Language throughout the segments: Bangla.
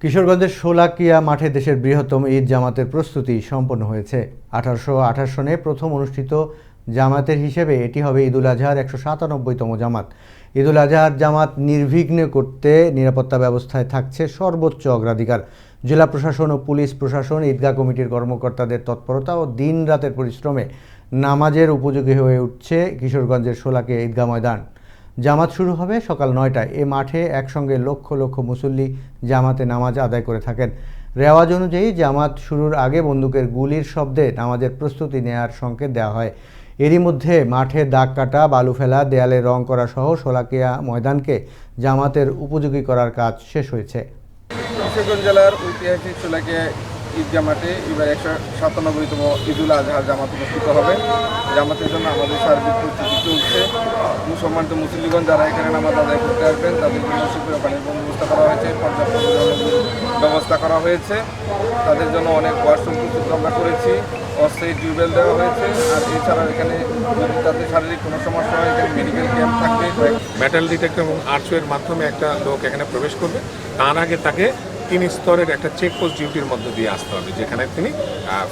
কিশোরগঞ্জের শোলাকিয়া মাঠে দেশের বৃহত্তম ঈদ জামাতের প্রস্তুতি সম্পন্ন হয়েছে। আঠারোশো আঠাশ সনে প্রথম অনুষ্ঠিত জামাতের হিসেবে এটি হবে ঈদুল আজহার একশো সাতানব্বইতম জামাত। ঈদুল আজহার জামাত নির্বিঘ্নে করতে নিরাপত্তা ব্যবস্থায় থাকছে সর্বোচ্চ অগ্রাধিকার। জেলা প্রশাসন ও পুলিশ প্রশাসন, ঈদগাহ কমিটির কর্মকর্তাদের তৎপরতা ও দিন রাতের পরিশ্রমে নামাজের উপযোগী হয়ে উঠছে কিশোরগঞ্জের শোলাকিয়া ঈদগাহ ময়দান। জামাত শুরু হবে সকাল নয়টায়। এ মাঠে একসঙ্গে লক্ষ লক্ষ মুসল্লি জামাতে নামাজ আদায় করে থাকেন। রেওয়াজ অনুযায়ী জামাত শুরুর আগে বন্দুকের গুলির শব্দে নামাজের প্রস্তুতি নেয়ার সংকেত দেওয়া হয়। এরই মধ্যে মাঠে দাগ কাটা, বালু ফেলা, দেয়ালে রং করা সহ শোলাকিয়া ময়দানকে জামাতের উপযোগী করার কাজ শেষ হয়েছে। জেলার ঐতিহাসিক ঈদগাহ মাঠে এবার একশো সাতানব্বইতম ঈদুল আজহার জামাত অনুষ্ঠিত হবে। জামাতের জন্য আমাদের সার্বিক প্রস্তুতি চলছে। মুসলমানদের মুসলিগঞ্জ যারা এখানে নামাজ আদায় করতে আসবেন, তাদের জন্য সুপ্রিয় পানির ব্যবস্থা করা হয়েছে। পর্যাপ্ত ব্যবস্থা করা হয়েছে। তাদের জন্য অনেক ওয়াশরুম প্রস্তুত আমরা করেছি। অস্থায়ী টিউবওয়েল দেওয়া হয়েছে। আর এছাড়া এখানে যদি তাদের শারীরিক কোনো সমস্যা হয়, এখানে মেডিকেল ক্যাম্প থাকবে। মেটাল ডিটেক্টর এবং আর্চওয়ের মাধ্যমে একটা লোক এখানে প্রবেশ করবে। তার আগে তাকে তিন স্তরের একটা চেকপোস্ট ডিউটির মধ্য দিয়ে আসতে হবে, যেখানে তিনি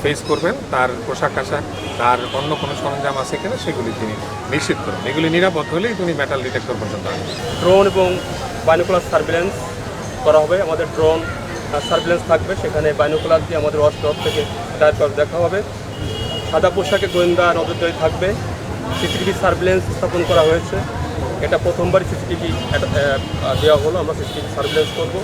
ফেস করবেন, তার পোশাক আশাক, তার অন্য কোনো সরঞ্জাম আছে কিনা সেগুলি তিনি নিশ্চিত করবেন। এগুলি নিরাপদ হলেই তিনি মেটাল ডিটেক্টর পর্যন্ত আসবেন। ড্রোন এবং বাইনোকুলার সার্ভিলেন্স করা হবে। আমাদের ড্রোন সার্ভিলেন্স থাকবে। সেখানে বাইনোকুলার দিয়ে আমাদের অস্ত্র থেকে ডাইভ দেখা হবে। সাদা পোশাকে গোয়েন্দা নজরদারি থাকবে। সিসিটিভি সার্ভিলেন্স স্থাপন করা হয়েছে। এটা প্রথমবার সিসিটিভি দেওয়া হলো। আমরা সিসিটিভি সার্ভিলেন্স করব।